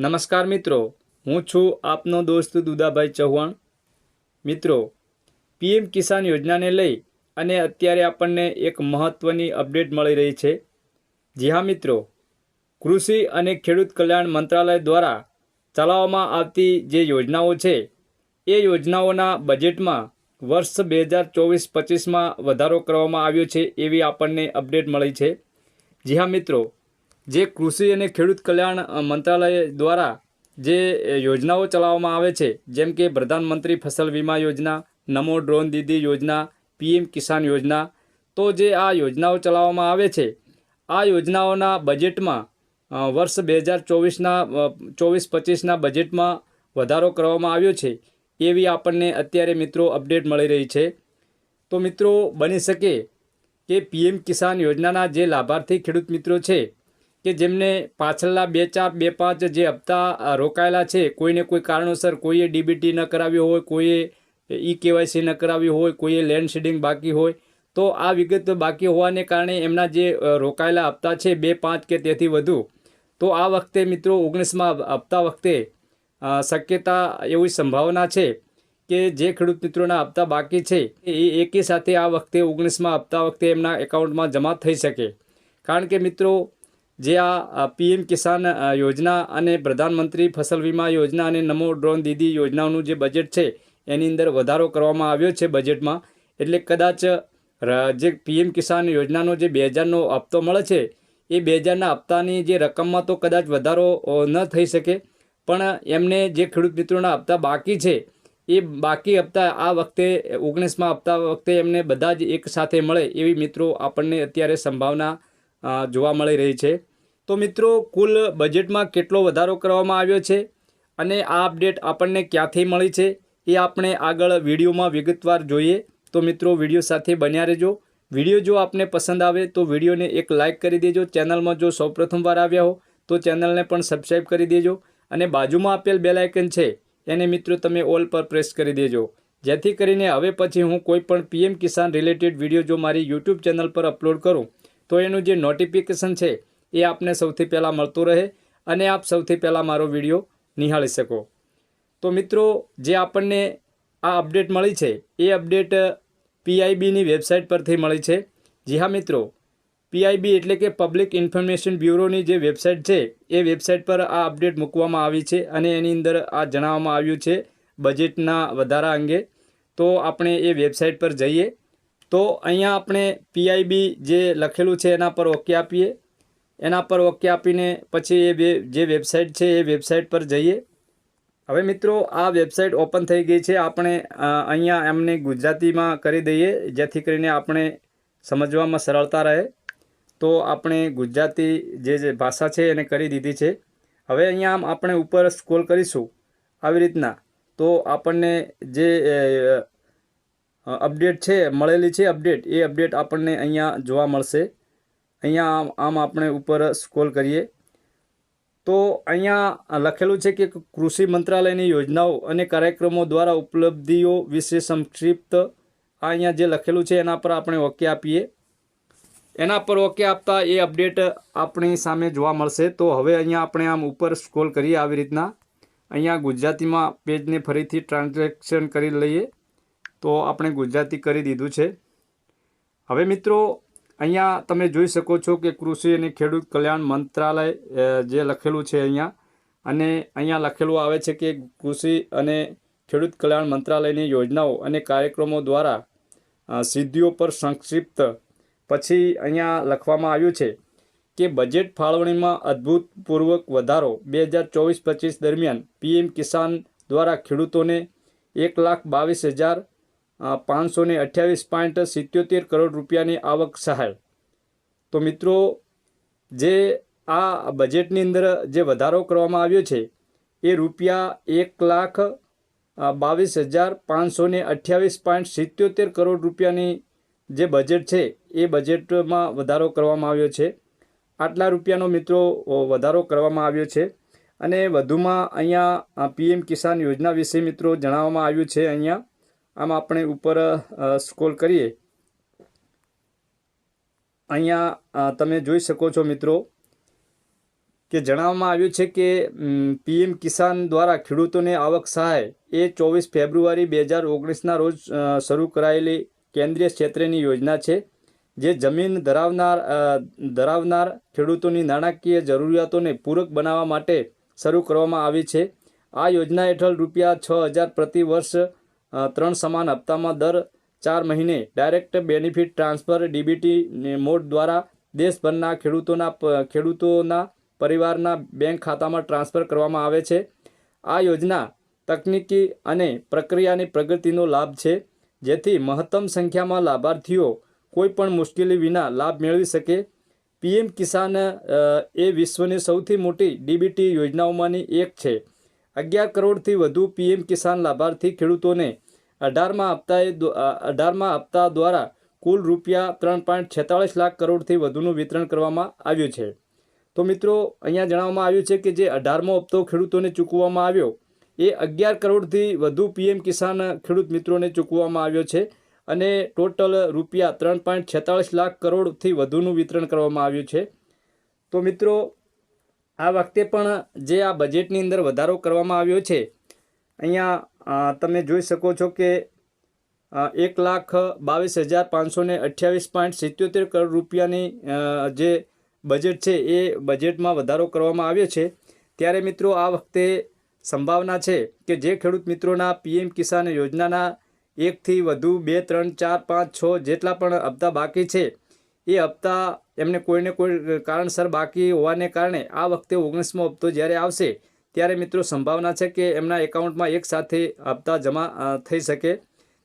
નમસ્કાર મિત્રો, હું છું આપનો દોસ્ત દુદાભાઈ ચૌહાણ. મિત્રો, પીએમ કિસાન યોજનાને લઈ અને અત્યારે આપણને એક મહત્ત્વની અપડેટ મળી રહી છે. જી હા મિત્રો, કૃષિ અને ખેડૂત કલ્યાણ મંત્રાલય દ્વારા ચલાવવામાં આવતી જે યોજનાઓ છે, એ યોજનાઓના બજેટમાં વર્ષ બે હજાર ચોવીસ પચીસમાં વધારો કરવામાં આવ્યો છે એવી આપણને અપડેટ મળી છે. જી હા મિત્રો જે કૃષિ અને ખેડૂત કલ્યાણ મંત્રાલય દ્વારા જે યોજનાઓ ચલાવવામાં આવે છે, જેમ કે પ્રધાનમંત્રી ફસલ વીમા યોજના, નમો ડ્રોન દીદી યોજના, પીએમ કિસાન યોજના, તો જે આ યોજનાઓ ચલાવવામાં આવે છે, આ યોજનાઓના બજેટમાં વર્ષ બે હજાર ચોવીસના ચોવીસ પચીસના બજેટમાં વધારો કરવામાં આવ્યો છે, એવી આપણને અત્યારે મિત્રો અપડેટ મળી રહી છે. તો મિત્રો બની શકે કે પીએમ કિસાન યોજનાના જે લાભાર્થી ખેડૂત મિત્રો છે કે જેમને પાછળના બે ચાર, બે પાંચ જે હપ્તા રોકાયેલા છે, કોઈને કોઈ કારણોસર કોઈએ ડીબીટી ન કરાવી હોય, કોઈએ ઈ કેવાયસી ન કરાવ્યું હોય, કોઈએ લેન્ડ શેડિંગ બાકી હોય, તો આ વિગત બાકી હોવાને કારણે એમના જે રોકાયેલા હપ્તા છે, બે, પાંચ કે તેથી વધુ, તો આ વખતે મિત્રો ઓગણીસમાં હપ્તા વખતે શક્યતા એવી સંભાવના છે કે જે ખેડૂત મિત્રોના હપ્તા બાકી છે, એ એકી સાથે આ વખતે ઓગણીસમાં હપ્તા વખતે એમના એકાઉન્ટમાં જમા થઈ શકે. કારણ કે મિત્રો જે આ પીએમ કિસાન યોજના અને પ્રધાનમંત્રી ફસલ વીમા યોજના અને નમો ડ્રોન દીદી યોજનાઓનું જે બજેટ છે, એની અંદર વધારો કરવામાં આવ્યો છે બજેટમાં. એટલે કદાચ જે પીએમ કિસાન યોજનાનો જે બે હજારનો હપ્તો મળે છે, એ બે હજારના હપ્તાની જે રકમમાં તો કદાચ વધારો ન થઈ શકે. પણ એમને જે ખેડૂત મિત્રોના હપ્તા બાકી છે, એ બાકી હપ્તા આ વખતે, ઓગણીસમાં હપ્તા વખતે એમને બધા જ એક સાથે મળે એવી મિત્રો આપણને અત્યારે સંભાવના જોવા મળી રહી છે. તો મિત્રો, કુલ બજેટમાં કેટલો વધારો કરવામાં આવ્યો છે અને આ અપડેટ આપણને ક્યાંથી મળી છે એ આપણે આગળ વિડીયોમાં વિગતવાર જોઈએ. તો મિત્રો, વીડિયો સાથે બન્યા રહેજો. વીડિયો જો આપને પસંદ આવે તો વિડીયોને એક લાઇક કરી દેજો. ચેનલમાં જો સૌપ્રથમવાર આવ્યા હો તો ચેનલને પણ સબસ્ક્રાઈબ કરી દેજો અને બાજુમાં આપેલ બેલ આઇકન છે એને મિત્રો તમે ઓલ પર પ્રેસ કરી દેજો. જેથી કરીને હવે પછી હું કોઈ પણ પીએમ કિસાન રિલેટેડ વીડિયો જો મારી યુટ્યુબ ચેનલ પર અપલોડ કરું તો એનું જે નોટિફિકેશન છે એ આપને સૌથી પહેલાં મળતું રહે અને આપ સૌથી પહેલાં મારો વીડિયો નિહાળી શકો. તો મિત્રો, જે આપણને આ અપડેટ મળી છે, એ અપડેટ પીઆઈબીની વેબસાઇટ પરથી મળી છે. જી હા મિત્રો પીઆઈબી એટલે કે પબ્લિક ઇન્ફોર્મેશન બ્યુરોની જે વેબસાઇટ છે, એ વેબસાઇટ પર આ અપડેટ મૂકવામાં આવી છે અને એની અંદર આ જણાવવામાં આવ્યું છે બજેટના વધારા અંગે. તો આપણે એ વેબસાઇટ પર જઈએ. તો અહીંયા આપણે પીઆઈબી જે લખેલું છે એના પર ઓકે આપીએ. એના પર ઓકે આપીને પછી એ જે વેબસાઇટ છે એ વેબસાઇટ પર જઈએ. હવે મિત્રો, આ વેબસાઇટ ઓપન થઈ ગઈ છે. આપણે અહીંયા એમને ગુજરાતીમાં કરી દઈએ, જેથી કરીને આપણે સમજવામાં સરળતા રહે. તો આપણે ગુજરાતી જે જે ભાષા છે એને કરી દીધી છે. હવે અહીંયા આમ આપણે ઉપર સ્ક્રોલ કરીશું આવી રીતના. તો આપણને જે અપડેટ છે, મળેલી છે અપડેટ, એ અપડેટ આપણને અહીંયા જોવા મળશે. અહીંયા આમ આમ આપણે ઉપર સ્ક્રોલ કરીએ. તો અહીંયા લખેલું છે કે કૃષિ મંત્રાલયની યોજનાઓ અને કાર્યક્રમો દ્વારા ઉપલબ્ધિઓ વિશે સંક્ષિપ્ત આ અહીંયા જે લખેલું છે એના પર આપણે ઓકે આપીએ. એના પર ઓકે આપતા એ અપડેટ આપણી સામે જોવા મળશે. તો હવે અહીંયા આપણે આમ ઉપર સ્ક્રોલ કરીએ આવી રીતના. અહીંયા ગુજરાતીમાં પેજને ફરીથી ટ્રાન્ઝેક્શન કરી લઈએ. તો આપણે ગુજરાતી કરી દીધું છે. હવે મિત્રો અહીંયા તમે જોઈ શકો છો કે કૃષિ અને ખેડૂત કલ્યાણ મંત્રાલય જે લખેલું છે અહીંયા. અને અહીંયા લખેલું આવે છે કે કૃષિ અને ખેડૂત કલ્યાણ મંત્રાલયની યોજનાઓ અને કાર્યક્રમો દ્વારા સિદ્ધિઓ પર સંક્ષિપ્ત પછી અહીંયા લખવામાં આવ્યું છે કે બજેટ ફાળવણીમાં અદ્ભુતપૂર્વક વધારો બે હજાર ચોવીસ પચીસ દરમિયાન પીએમ કિસાન દ્વારા ખેડૂતોને એક લાખ બાવીસ હજાર પાંચસો ને અઠ્યાવીસ પોઈન્ટ સિત્યોતેર કરોડ રૂપિયાની આવક સહાય. તો મિત્રો, જે આ બજેટની અંદર જે વધારો કરવામાં આવ્યો છે, એ રૂપિયા એક લાખ બાવીસ હજાર પાંચસો ને અઠ્યાવીસ પોઈન્ટ સિત્યોતેર કરોડ રૂપિયાની જે બજેટ છે, એ બજેટમાં વધારો કરવામાં આવ્યો છે. આટલા રૂપિયાનો મિત્રો વધારો કરવામાં આવ્યો છે. અને વધુમાં અહીંયા પીએમ કિસાન યોજના વિશે મિત્રો જણાવવામાં આવ્યું છે અહીંયા. આમ આપણે ઉપર સ્ક્રોલ કરીએ. અહીંયા તમે જોઈ શકો છો મિત્રો કે જણાવવામાં આવ્યું છે કે પીએમ કિસાન દ્વારા ખેડૂતોને આવક સહાય એ ચોવીસ ફેબ્રુઆરી બે હજાર ઓગણીસના રોજ શરૂ કરાયેલી કેન્દ્રીય ક્ષેત્રની યોજના છે, જે જમીન ધરાવનાર ધરાવનાર ખેડૂતોની નાણાકીય જરૂરિયાતોને પૂરક બનાવવા માટે શરૂ કરવામાં આવી છે. આ યોજના હેઠળ રૂપિયા છ હજાર પ્રતિ વર્ષ ત્રણ સમાન હપ્તામાં દર ચાર મહિને direct benefit transfer DBT mode દ્વારા દેશભરના ખેડૂતોના ખેડૂતોના પરિવારના બેંક ખાતામાં ટ્રાન્સફર કરવામાં આવે છે. આ યોજના તકનીકી અને પ્રક્રિયાની પ્રગતિનો લાભ છે, જેથી મહત્તમ સંખ્યામાં લાભાર્થીઓ કોઈપણ મુશ્કેલી વિના લાભ મેળવી શકે. પીએમ કિસાન એ વિશ્વની સૌથી મોટી ડીબીટી યોજનાઓમાંની એક છે. અગિયાર કરોડથી વધુ પીએમ કિસાન લાભાર્થી ખેડૂતોને અઢારમાં હપ્તાએ અઢારમાં હપ્તા દ્વારા કુલ રૂપિયા ત્રણ પોઈન્ટ છેતાળીસ લાખ કરોડથી વધુનું વિતરણ કરવામાં આવ્યું છે. તો મિત્રો, અહીંયા જણાવવામાં આવ્યું છે કે જે અઢારમો હપ્તો ખેડૂતોને ચૂકવવામાં આવ્યો, એ અગિયાર કરોડથી વધુ પીએમ કિસાન ખેડૂત મિત્રોને ચૂકવવામાં આવ્યો છે અને ટોટલ રૂપિયા ત્રણ પોઈન્ટ છેતાળીસ લાખ કરોડથી વધુનું વિતરણ કરવામાં આવ્યું છે. તો મિત્રો આ વખતે પણ જે આ બજેટની અંદર વધારો કરવામાં આવ્યો છે, અહીંયા તમે જોઈ શકો છો કે એક લાખ બાવીસ હજાર પાંચસો ને અઠ્યાવીસ પોઈન્ટ સિત્યોતેર કરોડ રૂપિયાની જે બજેટ છે એ બજેટમાં વધારો કરવામાં આવ્યો છે. ત્યારે મિત્રો આ વખતે સંભાવના છે કે જે ખેડૂત મિત્રોના પીએમ કિસાન યોજનાના એકથી વધુ બે, ત્રણ, ચાર, પાંચ, છ જેટલા પણ હપ્તા બાકી છે એ હપ્તા એમને કોઈને કોઈ કારણસર બાકી હોવાને કારણે આ વખતે ઓગણીસમો હપ્તો જ્યારે આવશે, ત્યારે મિત્રો સંભાવના છે કે એમના એકાઉન્ટમાં એક સાથે હપ્તા જમા થઈ શકે.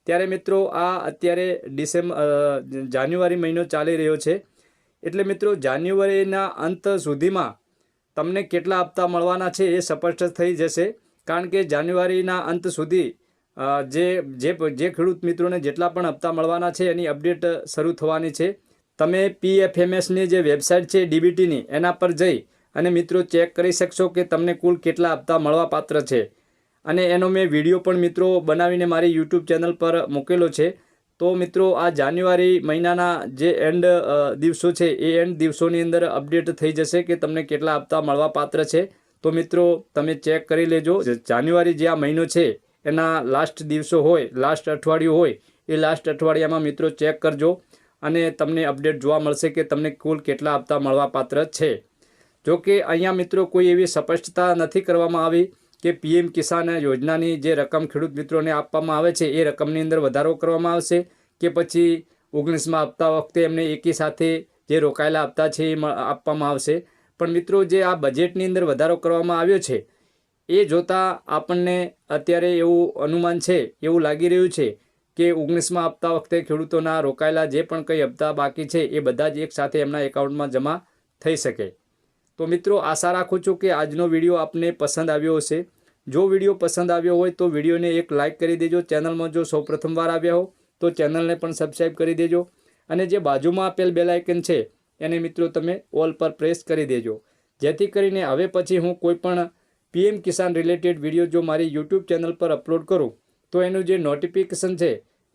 ત્યારે મિત્રો આ અત્યારે ડિસેમ્બર જાન્યુઆરી મહિનો ચાલી રહ્યો છે. એટલે મિત્રો જાન્યુઆરીના અંત સુધીમાં તમને કેટલા હપ્તા મળવાના છે એ સ્પષ્ટ થઈ જશે. કારણ કે જાન્યુઆરીના અંત સુધી જે જે ખેડૂત મિત્રોને જેટલા પણ હપ્તા મળવાના છે એની અપડેટ શરૂ થવાની છે. તમે પીએફએમએસની જે વેબસાઇટ છે ડીબીટીની, એના પર જઈ અને મિત્રો ચેક કરી શકશો કે તમને કુલ કેટલા હપ્તા મળવાપાત્ર છે. અને એનો મેં વીડિયો પણ મિત્રો બનાવીને મારી યુટ્યુબ ચેનલ પર મૂકેલો છે. તો મિત્રો આ જાન્યુઆરી મહિનાના જે એન્ડ દિવસો છે, એ એન્ડ દિવસોની અંદર અપડેટ થઈ જશે કે તમને કેટલા હપ્તા મળવાપાત્ર છે. તો મિત્રો તમે ચેક કરી લેજો. જાન્યુઆરી જે આ મહિનો છે, એના લાસ્ટ દિવસો હોય લાસ્ટ અઠવાડિયું હોય, એ લાસ્ટ અઠવાડિયામાં મિત્રો ચેક કરજો. અને તમને અપડેટ જોવા મળશે કે તમને કુલ કેટલા હપ્તા મળવાપાત્ર છે. જો કે અહીંયા મિત્રો કોઈ એવી સ્પષ્ટતા નથી કરવામાં આવી કે પીએમ કિસાન યોજનાની જે રકમ ખેડૂત મિત્રોને આપવામાં આવે છે, એ રકમની અંદર વધારો કરવામાં આવશે કે પછી ઓગણીસમાં આપતા વખતે એમને એકી સાથે જે રોકાયેલા હપ્તા છે, એ આપવામાં આવશે. પણ મિત્રો જે આ બજેટની અંદર વધારો કરવામાં આવ્યો છે, એ જોતાં આપણને અત્યારે એવું અનુમાન છે, એવું લાગી રહ્યું છે કે ઓગણીસમાં આપતા વખતે ખેડૂતોના રોકાયેલા જે પણ કંઈ હપ્તા બાકી છે, એ બધા જ એકસાથે એમના એકાઉન્ટમાં જમા થઈ શકે. તો મિત્રો, આશા રાખું છું કે આજનો વીડિયો આપને પસંદ આવ્યો હશે. જો વીડિયો પસંદ આવ્યો હોય તો વિડીયોને એક લાઇક કરી દેજો. ચેનલમાં જો સૌ પ્રથમવાર આવ્યા હો, તો ચેનલને પણ સબસ્ક્રાઈબ કરી દેજો. અને જે બાજુમાં આપેલ બેલાઇકન છે, એને મિત્રો તમે ઓલ પર પ્રેસ કરી દેજો. જેથી કરીને હવે પછી હું કોઈપણ પીએમ કિસાન રિલેટેડ વીડિયો જો મારી યુટ્યુબ ચેનલ પર અપલોડ કરું, તો એનું જે નોટિફિકેશન છે